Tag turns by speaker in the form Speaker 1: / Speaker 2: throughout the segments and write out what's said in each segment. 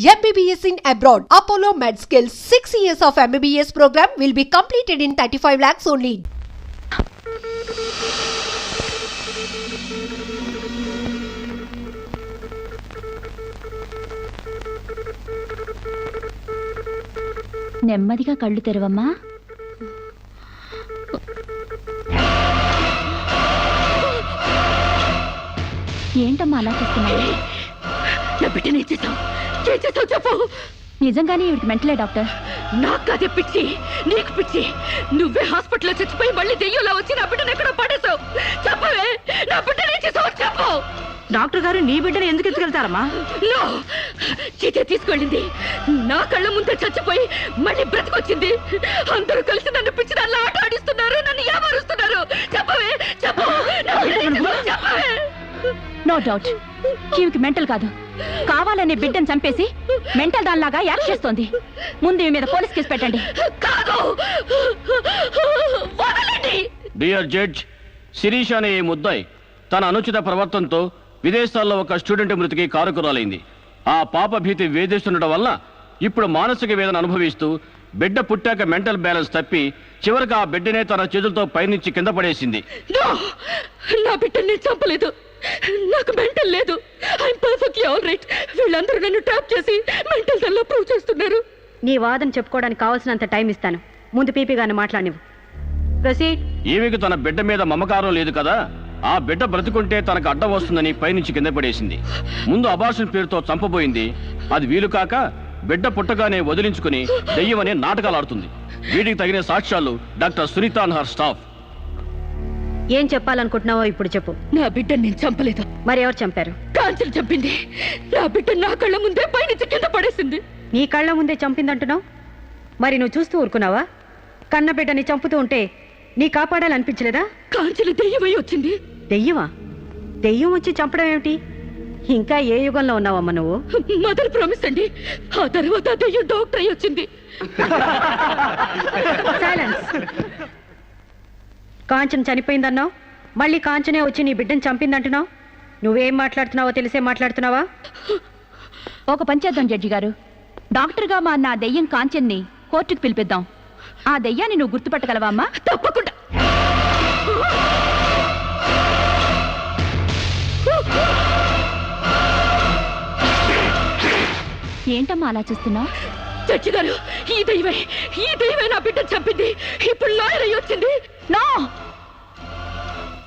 Speaker 1: MBBS in abroad. Apollo MedSkill 6 years of MBBS program will be completed in 35 lakhs only.
Speaker 2: నెమ్మదిగా కళ్ళు తెరవమ్మా ఏంటమ్మా అలా చూస్తున్నావు
Speaker 3: నా బిడ్డని ఏం చేసావు చెప్పు.
Speaker 2: నిజంగానే ఇవిడికి మెంటలే డాక్టర్?
Speaker 3: నాకు అదే పిచ్చి. నీకు పిచ్చి. నువ్వే హాస్పిటల్లో చచ్చిపోయి మళ్ళీ దెయ్యంలో వచ్చి నా బిడ్డను ఎక్కడో పడేసావు. చెప్పవే. నా బిడ్డని చేసావు చెప్పు.
Speaker 4: డాక్టర్ గారు నీ బిడ్డను ఎందుకు ఎత్తుకెళ్తారమ్మా?
Speaker 3: నో. చీతే తీసుకెళ్ళింది. నా కళ్ళ ముందే చచ్చిపోయి మళ్ళీ బ్రతికొచ్చింది. అందరూ కలిసి నన్ను పిచ్చి దానిలో ఆట ఆడిస్తున్నారు నన్ను ఏమారుస్తున్నారు. చెప్పవే. చెప్పు. నా బిడ్డని ఏం చేసావు? చెప్పవే.
Speaker 2: నో డౌట్ ఈవికి మెంటల్ కాదు. కావాలనే బిడ్డను చంపేసి మెంటల్ దానిలాగా యాక్ట్ చేస్తోంది. ముందు ఈమె మీద పోలీస్ కేసు పెట్టండి.
Speaker 3: కాదు. వదలండి.
Speaker 5: డియర్ జడ్జ్ శిరీష్ అనే ఈ ముద్దాయి తన అనుచిత ప్రవర్తనతో విదేశాల్లో ఒక స్టూడెంట్ మృతికి కారకురాలైంది ఆ పాప భీతి వేధిస్తుండటం వల్ల ఇప్పుడు మానసిక వేదన అనుభవిస్తూ బిడ్డ పుట్టాక మెంటల్ బ్యాలెన్స్ తప్పి చివరికి ఆ బిడ్డనే తన చేతులతో పైనుంచి కింద పడేసింది.
Speaker 3: నో బిడ్డని నేను చంపలేదు. నాకు మెంటల్ లేదు. ఐఎమ్ పర్ఫెక్ట్లీ ఆల్ రైట్ వీళ్ళందరూ నన్ను ట్రాప్ చేసి మెంటల్ దానిలో ప్రూవ్ చేస్తున్నారు.
Speaker 4: నీ వాదన చెప్పుకోవడానికి కావాల్సినంత టైం ఇస్తాను. ముందు పీపీ గారిని మాట్లాడినివ్వు. ప్రొసీడ్.
Speaker 5: ఈమెకు తన బిడ్డ మీద మమకారం లేదు కదా? ఆ బిడ్డ బ్రతుకుంటే తనకు అడ్డం వస్తుందని పైనుంచి కింద పడేసింది. ముందు అబార్షన్ పేరుతో చంపబోయింది. అది వీలు కాక బిడ్డ పుట్టగానే వదిలించుకుని దెయ్యమనే నాటకాలు ఆడుతుంది. వీటికి తగిన సాక్ష్యాలు doctor Sunita and her staff.
Speaker 4: ఏం చెప్పాలనుకుంటున్నావో ఇప్పుడు చెప్పు.
Speaker 3: నా బిడ్డని నేను చంపలేదు.
Speaker 4: మరి ఎవరు చంపారు?
Speaker 3: కాంచెలు చంపింది. నా బిడ్డ నా కళ్ళ ముందే పైనుంచి కింద పడేసింది.
Speaker 4: నీ కళ్ళ ముందే చంపిందంటున్నావు? మరి నువ్వు చూస్తూ ఊరుకున్నావా? కన్న బిడ్డని చంపుతూ ఉంటే నీ కాపాడాలనిపించలేదా?
Speaker 3: కాంచెలు దెయ్యమై వచ్చింది.
Speaker 4: దెయ్యమా? దెయ్యం వచ్చి చంపడం ఏమిటి? ఇంకా ఏ యుగంలో ఉన్నావమ్మా నువ్వు?
Speaker 3: మదర్ ప్రామిస్ అండి. ఆ తర్వాత దెయ్యం డాక్టర్ అయి వచ్చింది.
Speaker 4: సైలెన్స్ కాంచన చనిపోయిందన్నావు? మళ్ళీ కాంచనే వచ్చి నీ బిడ్డను చంపిందంటున్నావు? నువ్వేం మాట్లాడుతున్నావో తెలిసే మాట్లాడుతున్నావా?
Speaker 2: ఒక పని చేద్దాం జడ్జి గారు. డాక్టర్గా మా నా దెయ్యం కాంచెన్ని కోర్టుకు పిలిపిద్దాం. ఆ దెయ్యాన్ని నువ్వు గుర్తుపట్టగలవా అమ్మా?
Speaker 3: తప్పకుండా.
Speaker 2: ఏంటమ్మా అలా చూస్తున్నావు?
Speaker 3: చచ్చి గారు ఈ దైవే ఈ దైవే నా బిడ్డ చంపింది. ఇప్పుడు లాయర్ అయి వచ్చింది.
Speaker 2: నో!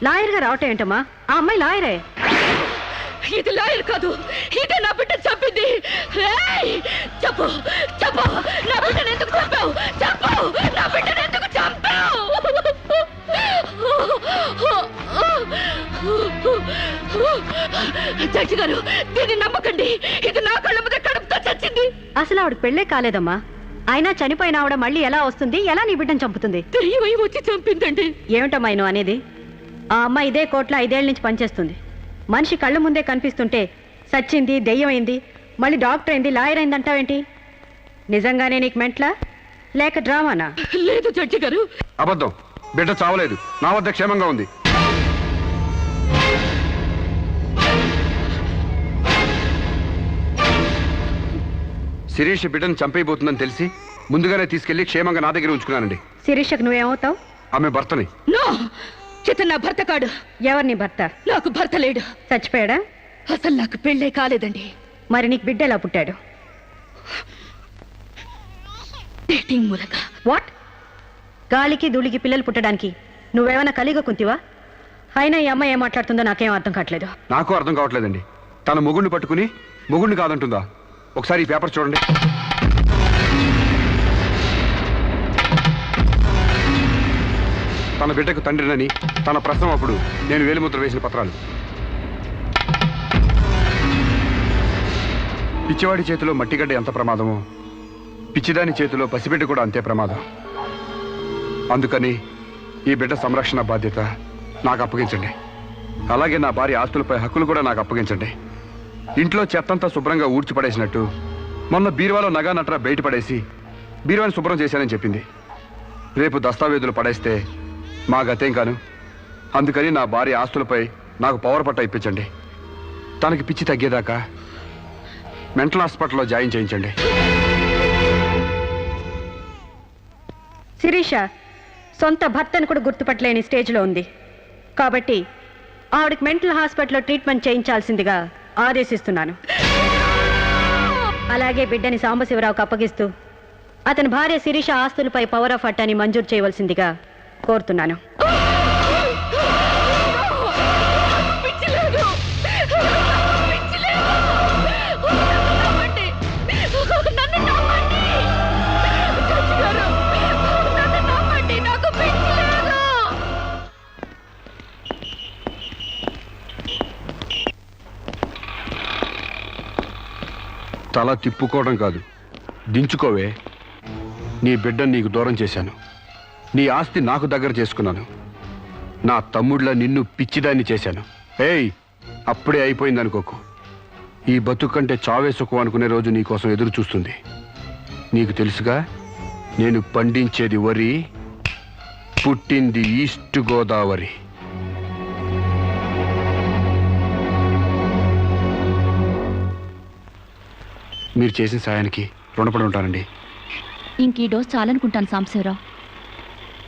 Speaker 4: లాయర్గా రావటం ఏంటమ్మా? ఆ అమ్మాయి లాయరే.
Speaker 3: ఇది లాయర్ కాదు. ఇదే నా బిడ్డ చంపింది. ఏయ్! చెప్పు చెప్పు. నా బిడ్డను ఎందుకు చంపావు? చెప్పు. నా బిడ్డను ఎందుకు చంపావు? చచ్చి గారు దీన్ని నమ్మకండి. ఇది నా కళ్ళ మీద కడుపుతో చచ్చింది.
Speaker 4: అసలు ఆవిడ పెళ్ళే కాలేదమ్మా. అయినా చనిపోయిన ఆవిడ మళ్ళీ ఎలా వస్తుంది? ఎలా నీ బిడ్డను చంపుతుంది?
Speaker 3: దెయ్యమై వచ్చి చంపిందండి.
Speaker 4: ఏమిటమ్మా నువ్వు అనేది? ఆ అమ్మాయి ఇదే కోర్టులో ఐదేళ్ళ నుంచి పనిచేస్తుంది. మనిషి కళ్ళ ముందే కనిపిస్తుంటే సచ్చింది దెయ్యమైంది మళ్ళీ డాక్టర్ అయింది లాయర్ అయింది అంటావేంటి నిజంగానే నీకు మెంట్లా? లేక డ్రామానా?
Speaker 3: లేదు జడ్జి గారు.
Speaker 6: అబద్ధం. బిడ్డ చావలేదు. నా వద్ద క్షేమంగా ఉంది. శిరీష్ బిడ్డను చంపైపోతుందని తెలిసి ముందుగానే తీసుకెళ్ళి క్షేమంగా నా దగ్గర ఉంచుకున్నానండి.
Speaker 4: శిరీషకు నువ్వేమవుతావు?
Speaker 6: ఆమె భర్తని.
Speaker 3: నో! చితన్ నా భర్త కాడు.
Speaker 4: ఎవరు నీ భర్త?
Speaker 3: నాకు భర్త లేడు.
Speaker 4: చచ్చిపోయాడా?
Speaker 3: అసలు నాకు పెళ్ళే కాలేదండి.
Speaker 4: మరి నీకు బిడ్డ ఎలా పుట్టాడు?
Speaker 3: డేటింగ్ మూలంగా
Speaker 4: వాట్? గాలికి ధూళికి పిల్లలు పుట్టడానికి నువ్వేమైనా కలిగ కుంతివా? అయినా ఈ అమ్మాయి ఏం మాట్లాడుతుందో నాకేం అర్థం కావట్లేదు.
Speaker 6: నాకు అర్థం కావట్లేదండి. తన మొగుడిని పట్టుకుని మొగుడిని కాదంటుందా? ఒకసారి ఈ పేపర్ చూడండి. తన బిడ్డకు తండ్రినని తన ప్రశ్న అప్పుడు నేను వేలిముద్ర వేసిన పత్రాలు. పిచ్చివాడి చేతిలో మట్టిగడ్డ ఎంత ప్రమాదమో పిచ్చిదాని చేతిలో పసిబిడ్డ కూడా అంతే ప్రమాదం. అందుకని ఈ బిడ్డ సంరక్షణ బాధ్యత నాకు అప్పగించండి. అలాగే నా భార్య ఆస్తులపై హక్కులు కూడా నాకు అప్పగించండి. ఇంట్లో చెత్తంతా శుభ్రంగా ఊడ్చిపడేసినట్టు మొన్న బీరువాలో నగా నట్రా బయట పడేసి బీరువాని శుభ్రం చేశానని చెప్పింది. రేపు దస్తావేజులు పడేస్తే మా గతేం కాను. అందుకని నా భార్య ఆస్తులపై నాకు పవర్ పట్ట ఇప్పించండి. తనకి పిచ్చి తగ్గేదాకా మెంటల్ హాస్పిటల్లో జాయిన్ చేయించండి.
Speaker 4: శిరీష సొంత భర్తను కూడా గుర్తుపట్టలేని స్టేజ్లో ఉంది. కాబట్టి ఆవిడకి మెంటల్ హాస్పిటల్లో ట్రీట్మెంట్ చేయించాల్సిందిగా ఆదేశిస్తున్నాను. అలాగే బిడ్డని సాంబశివరావుకు అప్పగిస్తూ అతని భార్య శిరీష ఆస్తులపై పవర్ ఆఫ్ అట్టాని మంజూరు చేయవలసిందిగా కోరుతున్నాను.
Speaker 6: తల తిప్పుకోవడం కాదు. దించుకోవే. నీ బిడ్డను నీకు దూరం చేశాను. నీ ఆస్తి నాకు దగ్గర చేసుకున్నాను. నా తమ్ముళ్ళ నిన్ను పిచ్చిదాన్ని చేశాను. ఏయ్ అప్పుడే అయిపోయింది అనుకోకు ఈ బతుకు కంటే చావే సుఖం అనుకునే రోజు నీకోసం ఎదురు చూస్తుంది. నీకు తెలుసుగా నేను పండించేది వరి పుట్టింది ఈస్ట్ గోదావరి. మీరు చేసిన సాయానికి రుణపడి ఉంటానండి.
Speaker 2: ఇంక ఈ డోస్ చాలనుకుంటాను సాంబశివరావు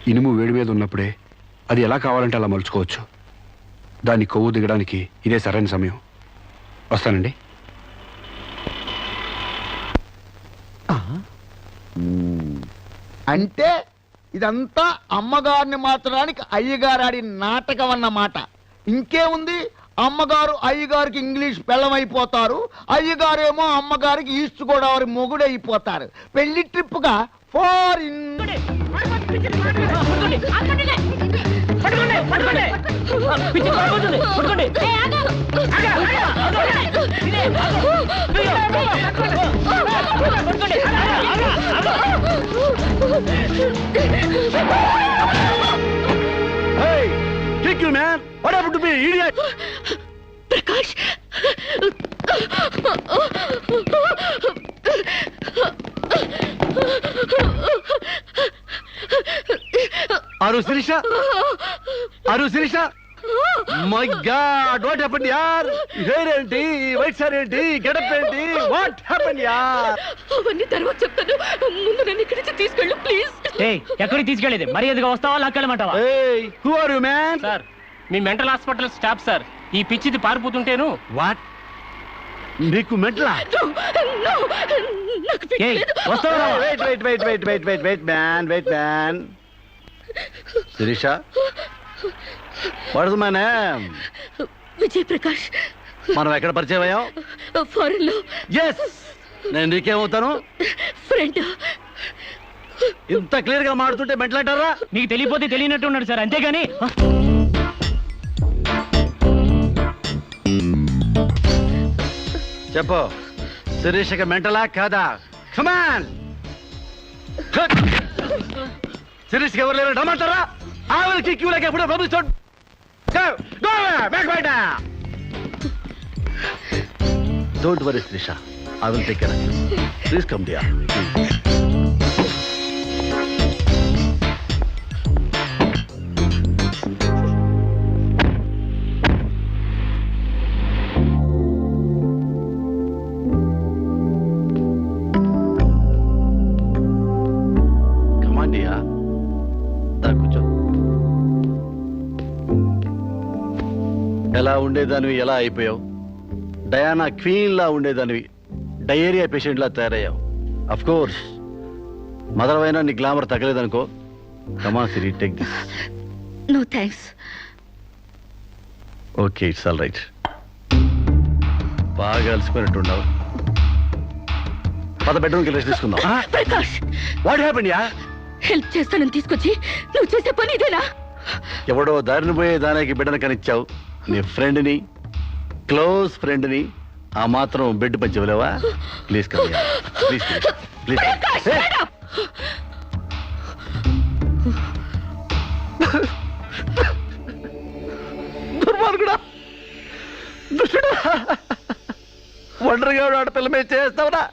Speaker 6: ఇనుము వేడి మీద ఉన్నప్పుడే అది ఎలా కావాలంటే అలా మలుచుకోవచ్చు. దాన్ని కొవ్వు దిగడానికి ఇదే సరైన సమయం. వస్తానండి.
Speaker 7: అంటే ఇదంతా అమ్మగారిని మార్చడానికి అయ్యగారు ఆడిన నాటకం అన్నమాట. ఇంకేముంది? అమ్మగారు అయ్యగారికి ఇంగ్లీష్ పెళ్ళమైపోతారు. అయ్యగారేమో అమ్మగారికి ఈస్ట్ గోదావరి మొగుడైపోతారు. పెళ్ళి ట్రిప్గా ఫారిన్.
Speaker 3: ప్రకాష్
Speaker 8: అరు శిరీష అరు Sirisha my god what happen యార్ హెయిర్ ఏంటి? వైట్ సార్ ఏంటి? గెటప్ ఏంటి? వాట్ హ్యాపెన్ యార్
Speaker 3: అవన్నీ తర్వాత చెప్తాను. ముందు నన్ను ఇక్కడి నుంచి తీసుకెళ్ళు ప్లీజ్
Speaker 9: ఏయ్ ఎక్కడికి తీసుకెళ్ళేది? మరి ఎదుగా వస్తావా లాక్కెళ్ళమంటావా?
Speaker 8: ఏయ్ who are you man
Speaker 9: sir me mental hospital staff sir. ఈ పిచ్చిది పారిపోతుంటేను.
Speaker 8: వాట్ నీకు మెట్లా
Speaker 3: నాకు పిచ్చి
Speaker 9: ఏయ్
Speaker 3: లేదు.
Speaker 9: వస్తావా?
Speaker 8: Wait wait wait wait wait wait wait man wait man Sirisha what is my name
Speaker 3: Vijay Prakash.
Speaker 8: మనం ఎక్కడ పరిచయం అయ్యాం?
Speaker 3: ఫారెన్లో.
Speaker 8: ఎస్ నేను నీకేమవుతాను?
Speaker 3: ఫ్రెండ్.
Speaker 8: ఇంత క్లియర్గా మాడుతుంటే మెంటలంటారా?
Speaker 9: నీకు తెలియపోతే తెలియనట్టు ఉన్నాడు సార్ అంతేగాని.
Speaker 8: చెప్పు శిరీషకి మెంటలా కాదా? కమాన్ శిరీష్కి ఎవరు లేరు రమ్మంటారా? ఆవిడకి క్యూలకి ఎప్పుడో పంపిస్తాడు don't worry Shirisha I will take care please come dear ఎలా ఉండేదానివి ఎలా అయిపోయావు? డయానా క్వీన్లా ఉండేదానివి. డయేరియా పేషెంట్ లా తయారయ్యావు. అఫ్ కోర్స్ మదర్ అయినా నీ గ్లామర్ తగ్గలేదనుకో. కమా Siri take this
Speaker 3: no thanks
Speaker 8: okay it's all right బాగా అలసిపోయినట్టున్నావు. పద బెడ్రూమ్కి రెస్ట్ తీసుకుందాం.
Speaker 3: ప్రకాష్!
Speaker 8: వాట్ హ్యాపెన్ యా
Speaker 3: హెల్ప్ చేస్తానని తీసుకొచ్చి నువ్వు చేసే పని ఇదేనా?
Speaker 8: ఎవడో దారిని పోయే దానికి బిడ్డను కనిచ్చావు. నీ ఫ్రెండ్ని క్లోజ్ ఫ్రెండ్ని ఆ మాత్రం బెడ్ పంచి ఇవ్వలేవా? Please come please please! దుర్మార్గుడా. దుష్టుడా. ఒంటరిగా ఆడపిల్ల మీద చేస్తావురా.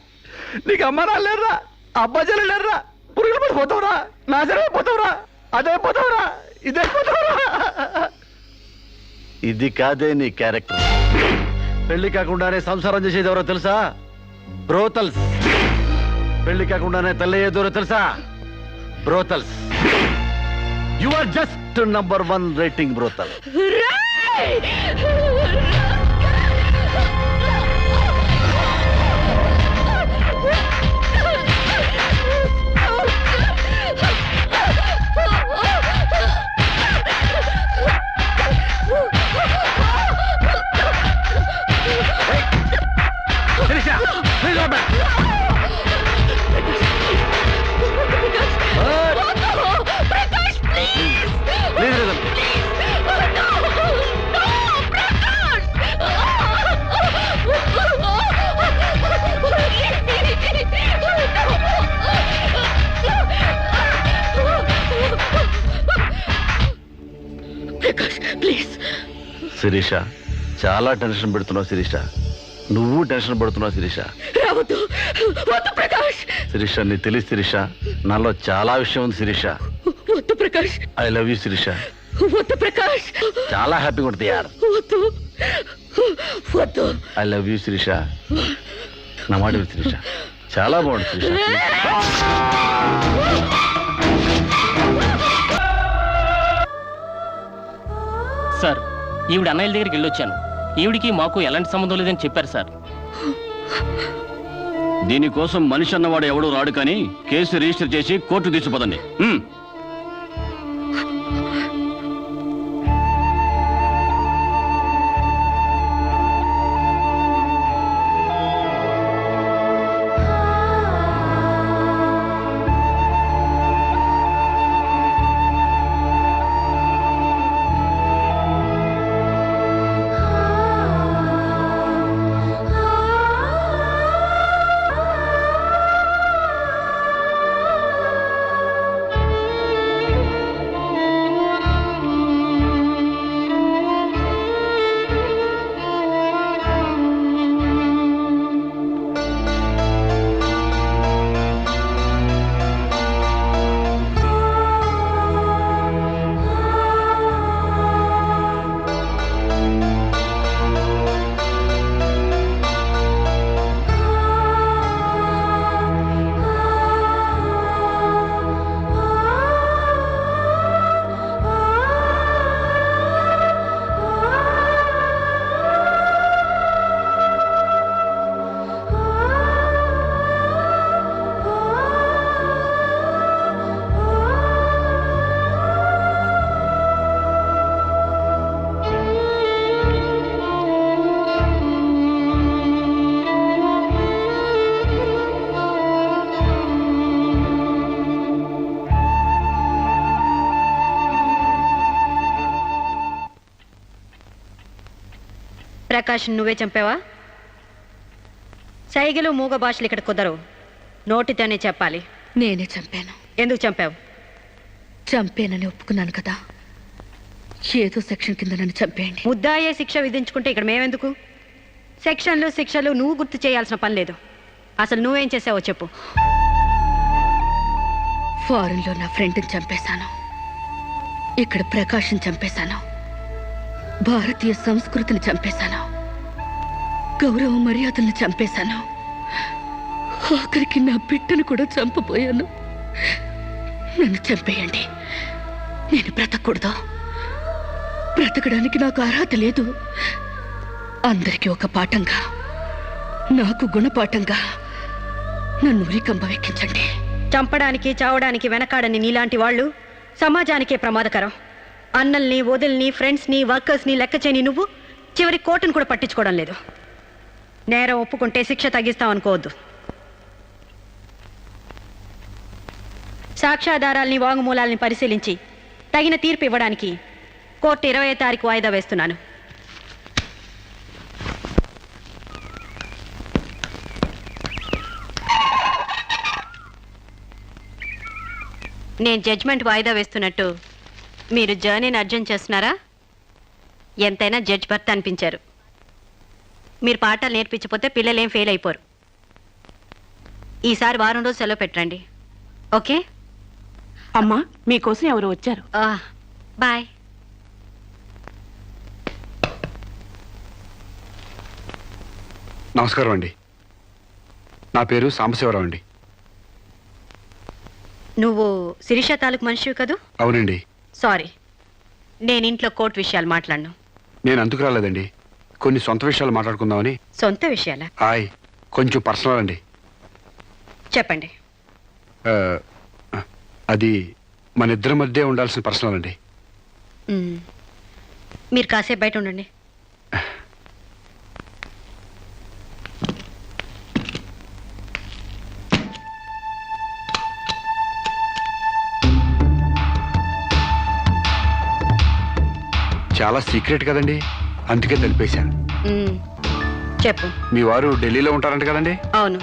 Speaker 8: నీకు అమ్మ లేరురా. అబ్బాజలు లేరురా. పురుగులు పడిపోతావురా అదే పోతావురా ఇదే పోతావురా ఇది కాదే నీ క్యారెక్టర్. పెళ్ళి కాకుండానే సంసారం చేసేది ఎవరో తెలుసా? బ్రోతల్స్. పెళ్ళి కాకుండానే తల్లి దూరం తెలుసా? Brothels. You are just number one rating brothel. Open please
Speaker 3: Prakash please
Speaker 8: Sirisha చాలా టెన్షన్ పెడుతున్నావు శిరీష. నువ్వు టెన్షన్ పడుతున్నావు శిరీష.
Speaker 3: రావద్దు. వద్దు ప్రకాష్.
Speaker 8: శిరీష నీ తెలిసి శిరీష నాలో చాలా విషయం ఉంది శిరీష.
Speaker 3: వద్దు Prakash.
Speaker 8: I love you Sirisha.
Speaker 3: వద్దు ప్రకాష్.
Speaker 8: చాలా హ్యాపీగా ఉంటుంది యార్.
Speaker 3: వద్దు. వద్దు.
Speaker 8: I love you Sirisha. నా మాట విను శిరీష. చాలా బాగుంది శిరీష.
Speaker 9: సార్ ఈవిడ అన్నయ్యల దగ్గరికి వెళ్ళొచ్చాను. ఈవిడికి మాకు ఎలాంటి సంబంధం లేదని చెప్పారు సార్.
Speaker 5: దీనికోసం మనిషి అన్నవాడు ఎవడూ రాడు కానీ కేసు రిజిస్టర్ చేసి కోర్టు తీసుకుపోదండి.
Speaker 4: ప్రకాష్ నువ్వే చంపావా? సైగలు మూగ భాషలు ఇక్కడ కుదరవు. నోటితోనే చెప్పాలి.
Speaker 3: నేనే చంపాను.
Speaker 4: ఎందుకు చంపావు?
Speaker 3: చంపానని ఒప్పుకున్నాను కదా. ఏదో సెక్షన్ కింద నన్ను చంపేయండి.
Speaker 4: ముద్దాయే శిక్ష విధించుకుంటే ఇక్కడ మేమెందుకు? సెక్షన్లు శిక్షలు నువ్వు గుర్తు చేయాల్సిన పని లేదు. అసలు నువ్వేం చేసావో చెప్పు.
Speaker 3: ఫారెన్లో నా ఫ్రెండ్ని చంపేశాను. ఇక్కడ ప్రకాశం చంపేశాను. భారతీయ సంస్కృతిని చంపేశాను. గౌరవ మర్యాదలను చంపేశాను. ఆఖరికి నా బిడ్డను కూడా చంపబోయాను. నన్ను చంపేయండి. నేను బ్రతకూడదు. బ్రతకడానికి నాకు అర్హత లేదు. అందరికీ ఒక పాఠంగా నాకు గుణపాఠంగా నన్ను ఉరికంబ వెక్కించండి.
Speaker 4: చంపడానికి చావడానికి వెనకాడని నీలాంటి వాళ్ళు సమాజానికే ప్రమాదకరం. అన్నల్ని వదిల్ని ఫ్రెండ్స్ని వర్కర్స్ని లెక్క చేయని నువ్వు చివరి కోర్టును కూడా పట్టించుకోవడం లేదు. నేరం ఒప్పుకుంటే శిక్ష తగ్గిస్తాం అనుకోవద్దు. సాక్ష్యాధారాల్ని వాంగ్మూలాల్ని పరిశీలించి తగిన తీర్పు ఇవ్వడానికి కోర్టు ఇరవై తారీఖు వాయిదా వేస్తున్నాను. నేను జడ్జ్మెంట్ వాయిదా వేస్తున్నట్టు మీరు జర్నీని అర్జెంట్ చేస్తున్నారా? ఎంతైనా జడ్జ్ భర్త అనిపించారు. మీరు పాఠాలు నేర్పించకపోతే పిల్లలేం ఫెయిల్ అయిపోరు. ఈసారి వారం రోజు సెలవు పెట్టండి. ఓకే?
Speaker 2: అమ్మా మీకోసం ఎవరు వచ్చారు.
Speaker 4: బాయ్.
Speaker 6: నమస్కారం అండి. నా పేరు సాంబశివరావు అండి.
Speaker 4: నువ్వు శిరీష తాలూకు మనిషివి కదూ?
Speaker 6: అవునండి.
Speaker 4: సారీ. నేను ఇంట్లో కోర్టు విషయాలు మాట్లాడను.
Speaker 6: నేను అందుకు రాలేదండి. కొన్ని సొంత విషయాలు మాట్లాడుకుందామని.
Speaker 4: సొంత విషయాలా?
Speaker 6: హాయ్ కొంచెం పర్సనల్ అండి.
Speaker 4: చెప్పండి.
Speaker 6: ఆ, అది మన ఇద్దరి మధ్య ఉండాల్సిన పర్సనల్ అండి.
Speaker 4: మ్మ్. మీరు కాసేపు బయట ఉండండి.
Speaker 6: చాలా సీక్రెట్ కదండి. అందుకే తెలిపేశా
Speaker 4: మ్మ్. చెప్పు.
Speaker 6: మీ వారు ఢిల్లీలో ఉంటారంట కదండి?
Speaker 4: అవును.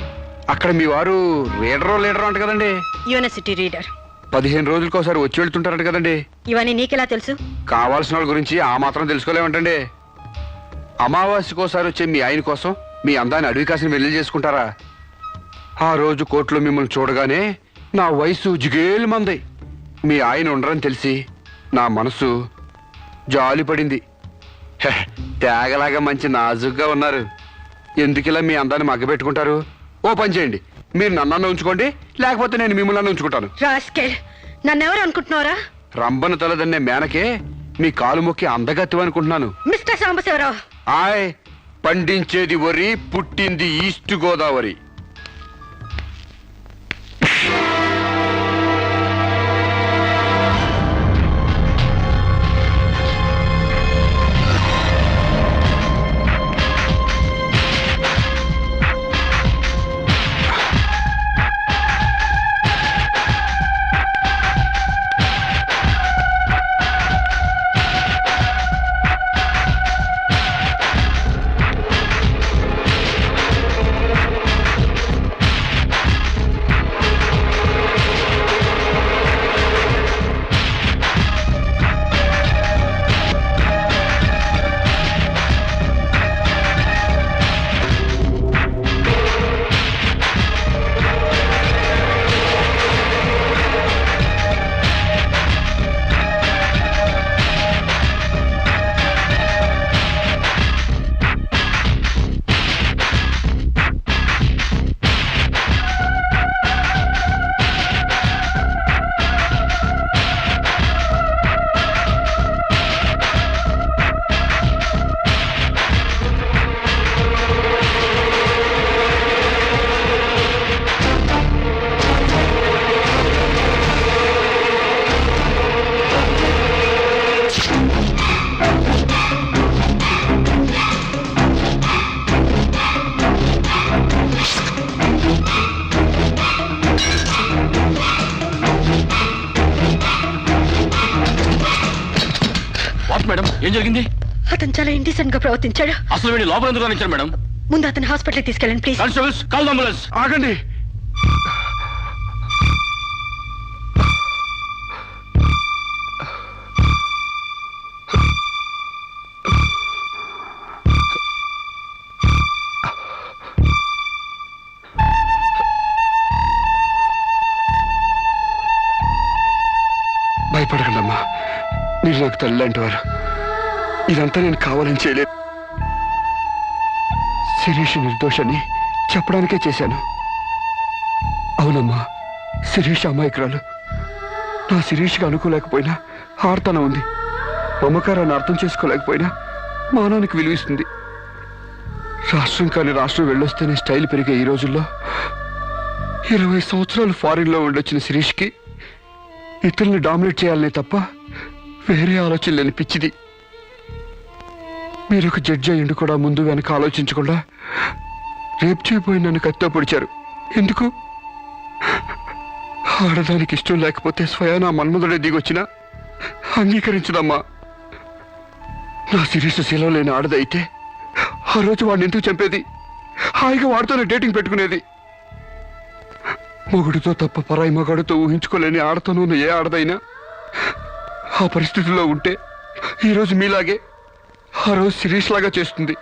Speaker 6: అక్కడ మీ వారు రీడరో లీడరో అంట కదండి?
Speaker 4: University reader.
Speaker 6: పదిహేను రోజులకు ఒకసారి వచ్చి వెళ్తుంటారంట కదండి?
Speaker 4: ఇవన్నీ నీకెలా తెలుసు?
Speaker 6: కావాల్సిన వాళ్ళ గురించి ఆ మాత్రం తెలుసుకోలేమంటండి. అమావాస్యకోసారి వచ్చే మీ ఆయన కోసం మీ అందాన్ని అడవి కాసిన వెళ్ళి చేసుకుంటారా? ఆ రోజు కోర్టులో మిమ్మల్ని చూడగానే నా వయసు జిగేలు మంది. మీ ఆయన ఉండరని తెలిసి నా మనసు జాలి పడింది హె, తేగలాగా మంచి నాజుగ్గా ఉన్నారు. ఎందుకిలా మీ అందాన్ని మగ్గబెట్టుకుంటారు? ఓ పని చేయండి. మీరు నన్నన్న ఉంచుకోండి లేకపోతే నేను మిమ్మల్ని ఉంచుకుంటాను.
Speaker 4: రాస్కెల్ నన్నెవరు అనుకుంటున్నారా?
Speaker 6: రంబను తలదన్నే మేనకే మీ కాలు మొక్కి అందగత్తి అనుకుంటున్నాను.
Speaker 4: మిస్టర్ సాంబశివరావు.
Speaker 6: ఆయ్ పండించేది వరి పుట్టింది ఈస్ట్ గోదావరి.
Speaker 5: జరిగింది?
Speaker 4: అతను చాలా ఇండిసెంట్గా ప్రవర్తించాడు.
Speaker 5: అసలు వీడి లోపల ఎందుకు రానిచ్చారు మేడం?
Speaker 4: ముందు అతను హాస్పిటల్కి తీసుకెళ్ళండి ప్లీజ్
Speaker 5: కానిస్టేబుల్స్ కాల్ అంబులెన్స్
Speaker 6: ఆగండి. భయపడకండి అమ్మా మీరు నాకు తల్లి లాంటి వారు. ఇదంతా నేను కావాలని చేయలేదు. శిరీష్ నిర్దోషాన్ని చెప్పడానికే చేశాను. అవునమ్మా శిరీష్ అమాయకురాలు. నా శిరీష్గా అనుకోలేకపోయినా ఆర్తన ఉంది. మమకారాన్ని అర్థం చేసుకోలేకపోయినా మానానికి విలువిస్తుంది రాష్ట్రం కాని రాష్ట్రం వెళ్ళొస్తేనే స్టైల్ పెరిగే ఈ రోజుల్లో ఇరవై సంవత్సరాలు ఫారిన్లో ఉండొచ్చిన శిరీష్కి ఇతరుల్ని డామినేట్ చేయాలనే తప్ప వేరే ఆలోచన లేని పిచ్చిది. మీరు ఒక జడ్జి అయ్యిండు కూడా ముందు వెనక ఆలోచించకుండా రేపు చేయబోయి నన్ను కత్తో పొడిచారు. ఎందుకు? ఆడదానికి ఇష్టం లేకపోతే స్వయాన మన్మధుడే దిగొచ్చినా అంగీకరించదమ్మా. నా సిరీస్ శీలం లేని ఆడదైతే ఆ రోజు వాడిని ఎందుకు చంపేది? హాయిగా వాడితోనే డేటింగ్ పెట్టుకునేది. మొగుడితో తప్ప పరాయి మగాడితో ఊహించుకోలేని ఆడతోనూ నువ్వు ఏ ఆడదైనా ఆ పరిస్థితుల్లో ఉంటే ఈరోజు మీలాగే ఆ రోజు శిరీష్ లాగా చేస్తుంది.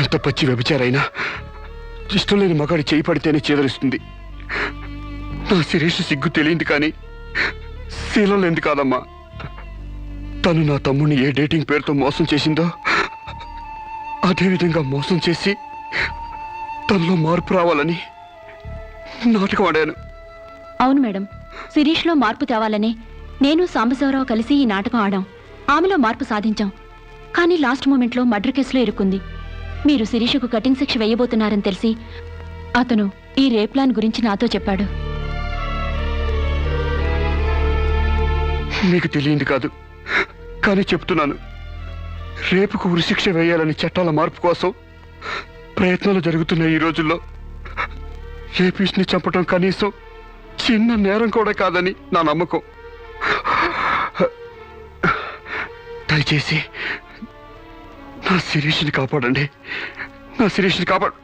Speaker 6: ఎంత పచ్చి వ్యభిచారైనా ఇష్టం లేని మగాడి చేయి పడితేనే చేదరిస్తుంది. నా శిరీష్ సిగ్గు తెలియంది కానీ శీలం లేనిది కాదమ్మా. తను నా తమ్ముడిని ఏ డేటింగ్ పేరుతో మోసం చేసిందో అదేవిధంగా మోసం చేసి తనలో మార్పు రావాలని నాటకం ఆడాను.
Speaker 2: అవును మేడం శిరీష్లో మార్పు తేవాలని నేను సాంబశివరావు కలిసి ఈ నాటకం ఆడాం. ఆమెలో మార్పు సాధించాం. కానీ లాస్ట్ మూమెంట్లో మర్డర్ కేసులో ఇరుక్కుంది. మీరు శిరీషకు కటింగ్ శిక్ష వేయబోతున్నారని తెలిసి అతను ఈ రేప్ ప్లాన్ గురించి నాతో చెప్పాడు.
Speaker 6: మీకు తెలియంది కాదు. కానీ చెప్తున్నాను. రేపుకు ఉరిశిక్ష వేయాలని చట్టాల మార్పు కోసం ప్రయత్నాలు జరుగుతున్నాయి ఈ రోజుల్లో. రేపిస్ని చంపటం కనీసం చిన్న నేరం కూడా కాదని నా నమ్మకం. దయచేసి నా శిరీష్ని కాపాడండి. నా శిరీష్ని కాపాడు